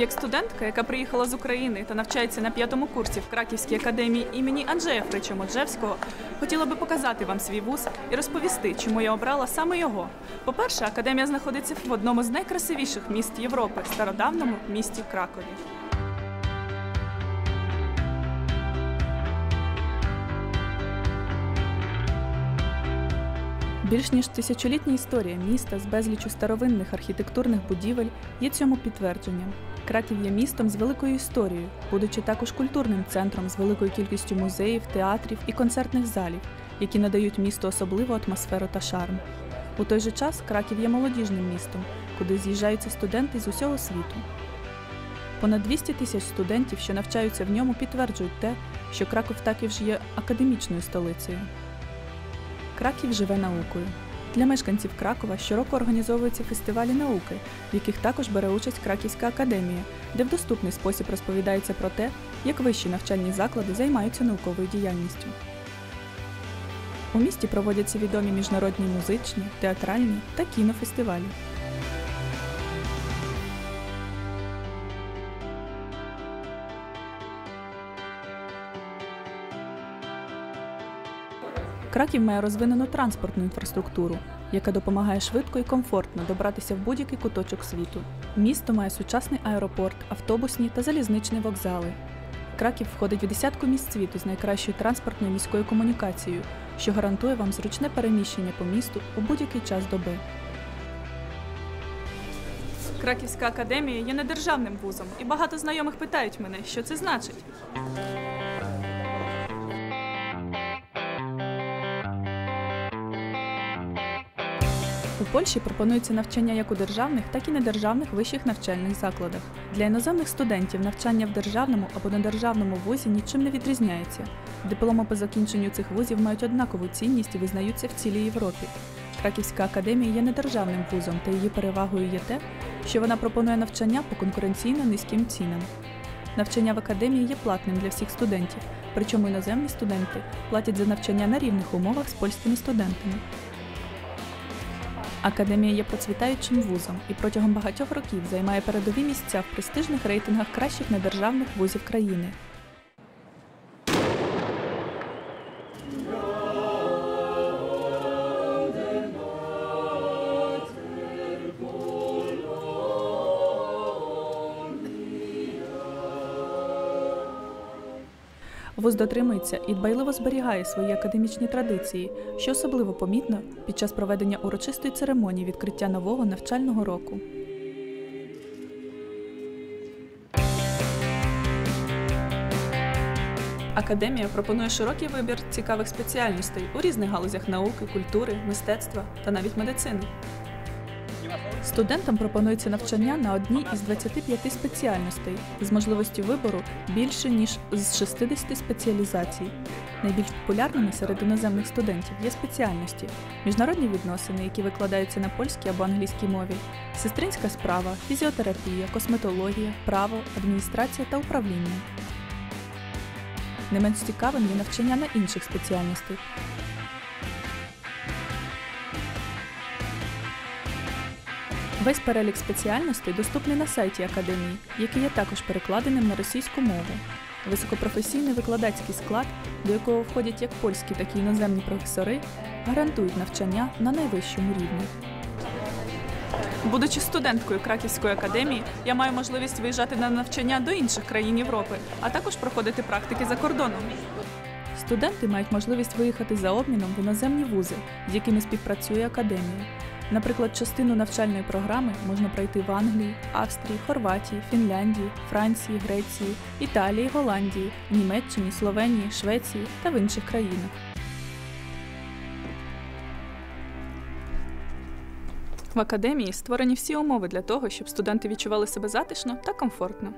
Як студентка, яка приїхала з України та навчається на п'ятому курсі в Краківській академії імені Анджея Фрича Моджевського, хотіла би показати вам свій вуз і розповісти, чому я обрала саме його. По-перше, академія знаходиться в одному з найкрасивіших міст Європи стародавному місті Кракові. Більш ніж тисячолітня історія міста з безлічу старовинних архітектурних будівель є цьому підтвердженням. Краків є містом з великою історією, будучи також культурним центром з великою кількістю музеїв, театрів і концертних залів, які надають місту особливу атмосферу та шарм. У той же час Краків є молодіжним містом, куди з'їжджаються студенти з усього світу. Понад 200 тисяч студентів, що навчаються в ньому, підтверджують те, що Краков також є академічною столицею. Краків живе наукою. Для мешканців Кракова щороку організовуються фестивалі науки, в яких також бере участь Краківська академія, де в доступний спосіб розповідається про те, як вищі навчальні заклади займаються науковою діяльністю. У місті проводяться відомі міжнародні музичні, театральні та кінофестивалі. Краків має розвинену транспортну інфраструктуру, яка допомагає швидко і комфортно добратися в будь-який куточок світу. Місто має сучасний аеропорт, автобусні та залізничні вокзали. Краків входить в десятку міст світу з найкращою транспортною міською комунікацією, що гарантує вам зручне переміщення по місту у будь-який час доби. Краківська академія є недержавним вузом, і багато знайомих питають мене, що це значить. Польщі пропонується навчання як у державних, так і недержавних вищих навчальних закладах. Для іноземних студентів навчання в державному або недержавному вузі нічим не відрізняється. Дипломи по закінченню цих вузів мають однакову цінність і визнаються в цілій Європі. Краківська академія є недержавним вузом, та її перевагою є те, що вона пропонує навчання по конкуренційно низьким цінам. Навчання в академії є платним для всіх студентів, причому іноземні студенти платять за навчання на рівних умовах з польськими студентами. Академія є процвітаючим вузом і протягом багатьох років займає передові місця в престижних рейтингах кращих недержавних вузів країни. Вуз дотримується і дбайливо зберігає свої академічні традиції, що особливо помітно під час проведення урочистої церемонії відкриття нового навчального року. Академія пропонує широкий вибір цікавих спеціальностей у різних галузях науки, культури, мистецтва та навіть медицини. Студентам пропонується навчання на одній із 25 спеціальностей з можливістю вибору більше ніж з 60 спеціалізацій. Найбільш популярними серед іноземних студентів є спеціальності: міжнародні відносини, які викладаються на польській або англійській мові, сестринська справа, фізіотерапія, косметологія, право, адміністрація та управління. Не менш цікавим є навчання на інших спеціальностей, Весь перелік спеціальностей доступний на сайті академії, який є також перекладеним на російську мову. Високопрофесійний викладацький склад, до якого входять як польські, так і іноземні професори, гарантують навчання на найвищому рівні. Будучи студенткою Краківської академії, я маю можливість виїжджати на навчання до інших країн Європи, а також проходити практики за кордоном. Студенти мають можливість виїхати за обміном в іноземні вузи, з якими співпрацює академія. Наприклад, частину навчальної програми можна пройти в Англії, Австрії, Хорватії, Фінляндії, Франції, Греції, Італії, Голландії, Німеччині, Словенії, Швеції та в інших країнах. В академії створені всі умови для того, щоб студенти відчували себе затишно та комфортно.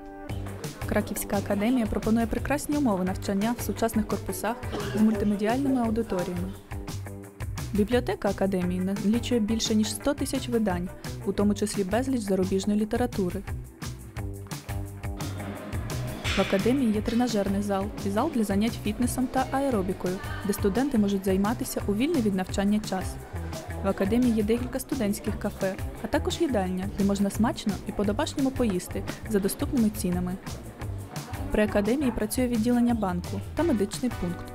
Краківська академія пропонує прекрасні умови навчання в сучасних корпусах з мультимедіальними аудиторіями. Бібліотека академії налічує більше ніж 100 тисяч видань, у тому числі безліч зарубіжної літератури. В академії є тренажерний зал і зал для занять фітнесом та аеробікою, де студенти можуть займатися у вільний від навчання час. В академії є декілька студентських кафе, а також їдальня, де можна смачно і по-домашньому поїсти за доступними цінами. При академії працює відділення банку та медичний пункт.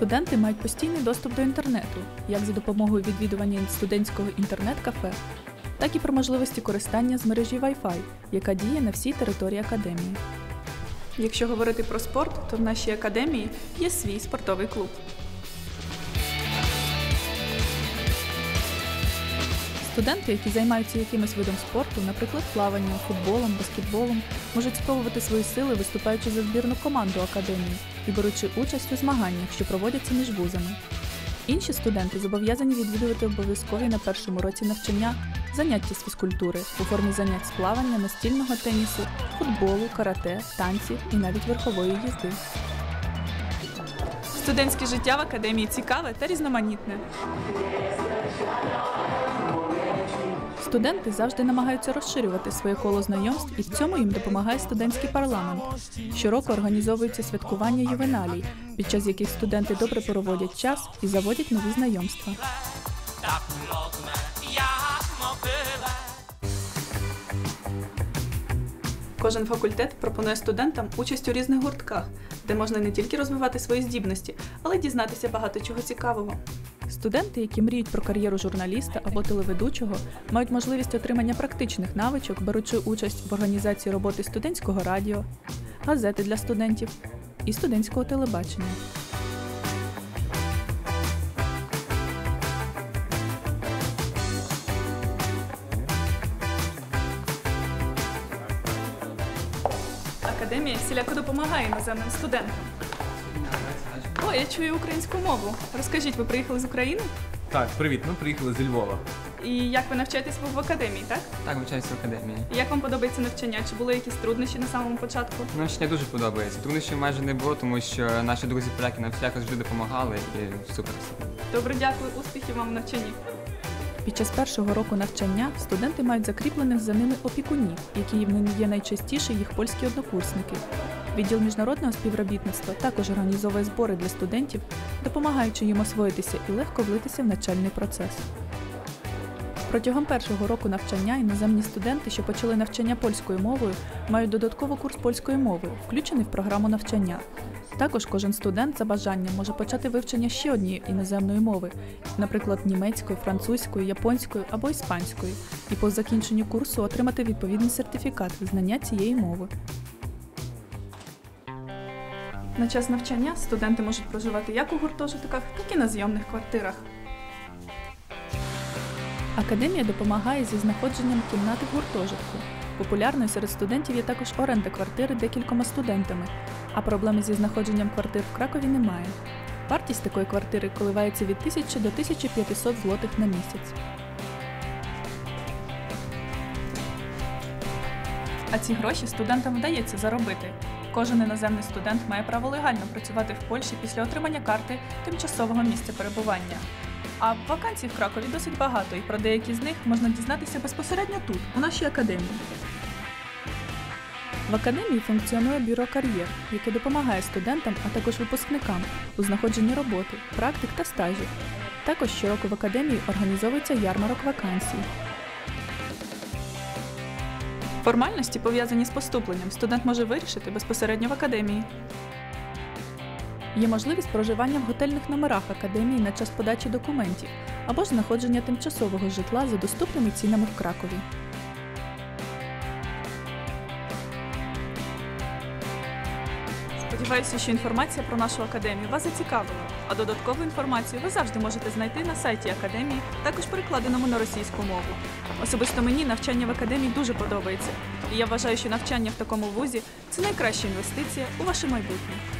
Студенти мають постійний доступ до інтернету, як за допомогою відвідування студентського інтернет-кафе, так і про можливості користання з мережі Wi-Fi, яка діє на всій території академії. Якщо говорити про спорт, то в нашій академії є свій спортовий клуб. Студенти, які займаються якимось видом спорту, наприклад, плаванням, футболом, баскетболом, можуть спробувати свої сили, виступаючи за збірну команду академії і беручи участь у змаганнях, що проводяться між вузами. Інші студенти зобов'язані відвідувати обов'язкові на першому році навчання заняття з фізкультури у формі занять з плавання, настільного тенісу, футболу, карате, танців і навіть верхової їзди. Студентське життя в академії цікаве та різноманітне. Студенти завжди намагаються розширювати своє коло знайомств, і в цьому їм допомагає студентський парламент. Щороку організовуються святкування ювеналій, під час яких студенти добре проводять час і заводять нові знайомства. Кожен факультет пропонує студентам участь у різних гуртках, де можна не тільки розвивати свої здібності, але й дізнатися багато чого цікавого. Студенти, які мріють про кар'єру журналіста або телеведучого, мають можливість отримання практичних навичок, беручи участь в організації роботи студентського радіо, газети для студентів і студентського телебачення. Академія всіляко допомагає іноземним студентам. О, я чую українську мову. Розкажіть, ви приїхали з України? Так, привіт. Ми приїхали зі Львова. І як ви навчаєтесь ви в академії, так? Так, навчаюся в академії. І як вам подобається навчання? Чи були якісь труднощі на самому початку? Навчання дуже подобається. Труднощів майже не було, тому що наші друзі поляки нам всяко завжди допомагали і супер. Добре, дякую, успіхів вам в навчанні. Під час першого року навчання студенти мають закріплених за ними опікунів, які є найчастіше їх польські однокурсники. Відділ міжнародного співробітництва також організовує збори для студентів, допомагаючи їм освоїтися і легко влитися в навчальний процес. Протягом першого року навчання іноземні студенти, що почали навчання польською мовою, мають додатково курс польської мови, включений в програму навчання. Також кожен студент за бажанням може почати вивчення ще однієї іноземної мови, наприклад, німецької, французької, японської або іспанської, і по закінченню курсу отримати відповідний сертифікат знання цієї мови. На час навчання студенти можуть проживати як у гуртожитках, так і на зйомних квартирах. Академія допомагає зі знаходженням кімнати в гуртожитку. Популярною серед студентів є також оренда квартири декількома студентами, а проблеми зі знаходженням квартир в Кракові немає. Вартість такої квартири коливається від 1000 до 1500 злотих на місяць. А ці гроші студентам вдається заробити. Кожен іноземний студент має право легально працювати в Польщі після отримання карти тимчасового місця перебування. А вакансій в Кракові досить багато, і про деякі з них можна дізнатися безпосередньо тут, у нашій академії. В академії функціонує бюро кар'єр, яке допомагає студентам, а також випускникам у знаходженні роботи, практик та стажів. Також щороку в академії організовується ярмарок вакансій. Формальності, пов'язані з поступленням, студент може вирішити безпосередньо в академії. Є можливість проживання в готельних номерах академії на час подачі документів або знаходження тимчасового житла за доступними цінами в Кракові. Сподіваюся, що інформація про нашу академію вас зацікавила, а додаткову інформацію ви завжди можете знайти на сайті академії, також перекладеному на російську мову. Особисто мені навчання в академії дуже подобається, і я вважаю, що навчання в такому вузі це найкраща інвестиція у ваше майбутнє.